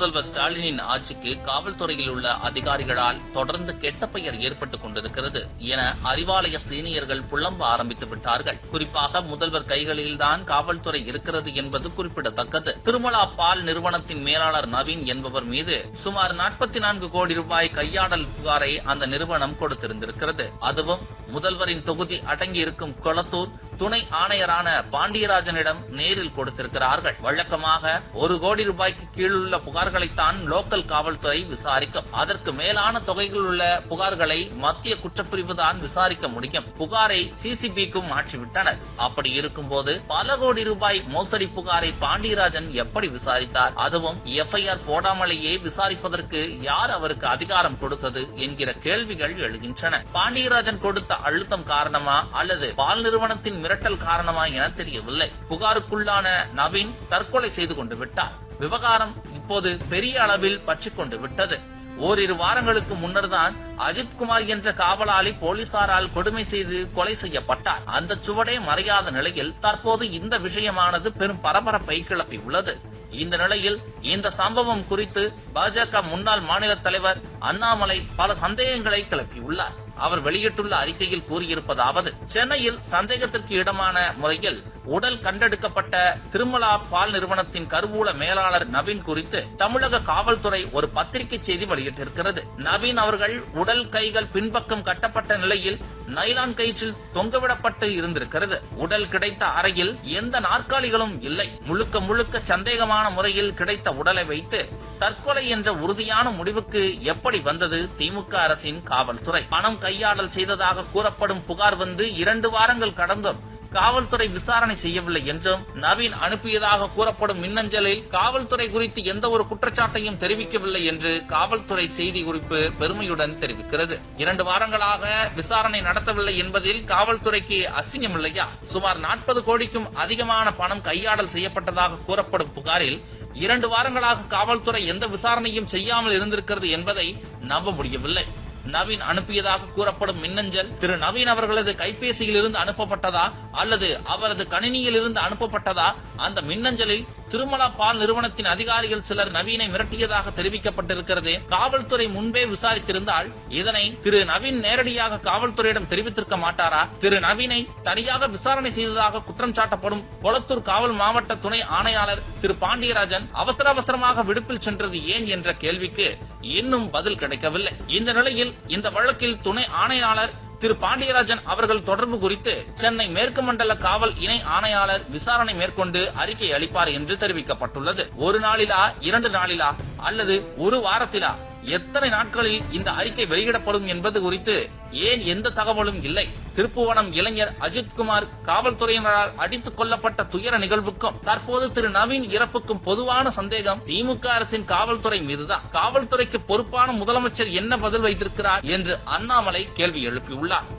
முதல்வர் ஸ்டாலினின் ஆட்சிக்கு காவல்துறையில் உள்ள அதிகாரிகளால் தொடர்ந்து கெட்ட பெயர் ஏற்பட்டுக் கொண்டிருக்கிறது என அறிவாலய சீனியர்கள் புலம்ப ஆரம்பித்து விட்டார்கள். குறிப்பாக முதல்வர் கைகளில்தான் காவல்துறை இருக்கிறது என்பது குறிப்பிடத்தக்கது. திருமலா பால் நிறுவனத்தின் மேலாளர் நவீன் என்பவர் மீது சுமார் நாற்பத்தி நான்கு கோடி ரூபாய் கையாடல் புகாரை அந்த நிறுவனம் கொடுத்திருந்திருக்கிறது. அதுவும் முதல்வரின் தொகுதி அடங்கியிருக்கும் கொளத்தூர் துணை ஆணையரான பாண்டியராஜனிடம் நேரில் கொடுத்திருக்கிறார்கள். வழக்கமாக ஒரு கோடி ரூபாய்க்கு கீழுள்ள புகார்களைத்தான் லோக்கல் காவல்துறை விசாரிக்கும். அதற்கு மேலான தொகைகள் உள்ள புகார்களை மத்திய குற்றப்பிரிவு தான் விசாரிக்க முடியும். புகாரை சிசிபிக்கும் மாற்றிவிட்டனர். அப்படி இருக்கும்போது பல கோடி ரூபாய் மோசடி புகாரை பாண்டியராஜன் எப்படி விசாரித்தார்? அதுவும் எஃப்ஐஆர் போடாமலேயே விசாரிப்பதற்கு யார் அவருக்கு அதிகாரம் கொடுத்தது என்கிற கேள்விகள் எழுகின்றன. பாண்டியராஜன் கொடுத்த அழுத்தம் காரணமா அல்லது பால் நிறுவனத்தின் மிரட்டல் காரணமா என தெரியவில்லை. புகாருக்குள்ளான நவீன் தற்கொலை செய்து கொண்டு விட்டார். விவகாரம் இப்போது பெரிய அளவில் பற்றி கொண்டு விட்டது. ஓரிரு வாரங்களுக்கு முன்னர் தான் அஜித்குமார் என்ற காவலாளி போலீசாரால் கொடுமை செய்து கொலை செய்யப்பட்டார். அந்த சுவடே மறையாத நிலையில் தற்போது இந்த விஷயமானது பெரும் பரபரப்பை கிளப்பி உள்ளது. இந்த நிலையில் இந்த சம்பவம் குறித்து பாஜக முன்னாள் மாநில தலைவர் அண்ணாமலை பல சந்தேகங்களை கிளப்பியுள்ளார். அவர் வெளியிட்டுள்ள அறிக்கையில் கூறியிருப்பதாவது சென்னையில் சந்தேகத்திற்கு இடமான முறையில் உடல் கண்டெடுக்கப்பட்ட திருமலா பால் நிறுவனத்தின் கருவூல மேலாளர் நவீன் குறித்து தமிழக காவல்துறை ஒரு பத்திரிகை செய்தி வெளியிட்டிருக்கிறது. நவீன் அவர்கள் உடல் கைகள் பின்பக்கம் கட்டப்பட்ட நிலையில் நைலான் கயிற்றில் தொங்கவிடப்பட்டு இருந்திருக்கிறது. உடல் கிடைத்த அறையில் எந்த நாற்காலிகளும் இல்லை. முழுக்க முழுக்க சந்தேகமான முறையில் கிடைத்த உடலை வைத்து தற்கொலை என்ற உறுதியான முடிவுக்கு எப்படி வந்தது? திமுக அரசின் காவல்துறை. பணம் கையாடல் செய்ததாக கூறப்படும் புகார் வந்து இரண்டு வாரங்கள் கடந்தும் காவல்துறை விசாரணை செய்யவில்லை என்றும் நவீன் அனுப்பியதாக கூறப்படும் மின்னஞ்சலில் காவல்துறை குறித்து எந்த ஒரு குற்றச்சாட்டையும் தெரிவிக்கவில்லை என்று காவல்துறை செய்தி குறிப்பு பெருமையுடன் தெரிவிக்கிறது. இரண்டு வாரங்களாக விசாரணை நடத்தவில்லை என்பதில் காவல்துறைக்கு அசிங்கம் இல்லையா சுமார் நாற்பது கோடிக்கும் அதிகமான பணம் கையாடல் செய்யப்பட்டதாக கூறப்படும் புகாரில் இரண்டு வாரங்களாக காவல்துறை எந்த விசாரணையும் செய்யாமல் இருந்திருக்கிறது என்பதை நம்ப முடியவில்லை. நவீன் அனுப்பியதாக கூறப்படும் மின்னஞ்சல் திரு நவீன் அவர்களது கைபேசியில் இருந்து அனுப்பப்பட்டதா அல்லது அவரது கணினியில் இருந்து அனுப்பப்பட்டதா அந்த மின்னஞ்சலில் திருமலா பால் நிறுவனத்தின் அதிகாரிகள் சிலர் நவீனை மிரட்டியதாக தெரிவிக்கப்பட்டிருக்கிறது. காவல்துறை முன்பே விசாரித்திருந்தால் இதனை திரு நவீன் நேரடியாக காவல்துறையிடம் தெரிவித்திருக்க மாட்டாரா? திரு நவீனை தனியாக விசாரணை செய்ததாக குற்றம் சாட்டப்படும் கொளத்தூர் காவல் மாவட்ட துணை ஆணையாளர் திரு பாண்டியராஜன் அவசர அவசரமாக விடுப்பில் சென்றது ஏன் என்ற கேள்விக்கு இன்னும் பதில் கிடைக்கவில்லை. இந்த நிலையில் இந்த வழக்கில் துணை ஆணையாளர் திரு பாண்டியராஜன் அவர்கள் தொடர்பு குறித்து சென்னை மேற்கு மண்டல காவல் இணை ஆணையாளர் விசாரணை மேற்கொண்டு அறிக்கை அளிப்பார் என்று தெரிவிக்கப்பட்டுள்ளது. ஒரு நாளிலா இரண்டு நாளிலா அல்லது ஒரு வாரத்திலா? எத்தனை நாட்களில் இந்த அறிக்கை வெளியிடப்படும் என்பது குறித்து ஏன் எந்த தகவலும் இல்லை? திருப்புவனம் இளைஞர் அஜித்குமார் காவல்துறையினரால் அடித்துக் கொல்லப்பட்ட துயர நிகழ்வுக்கும் தற்போது திரு நவீன் இறப்புக்கும் பொதுவான சந்தேகம் திமுக அரசின் காவல்துறை மீதுதான். காவல்துறைக்கு பொறுப்பான முதலமைச்சர் என்ன பதில் வைத்திருக்கிறார் என்று அண்ணாமலை கேள்வி எழுப்பியுள்ளார்.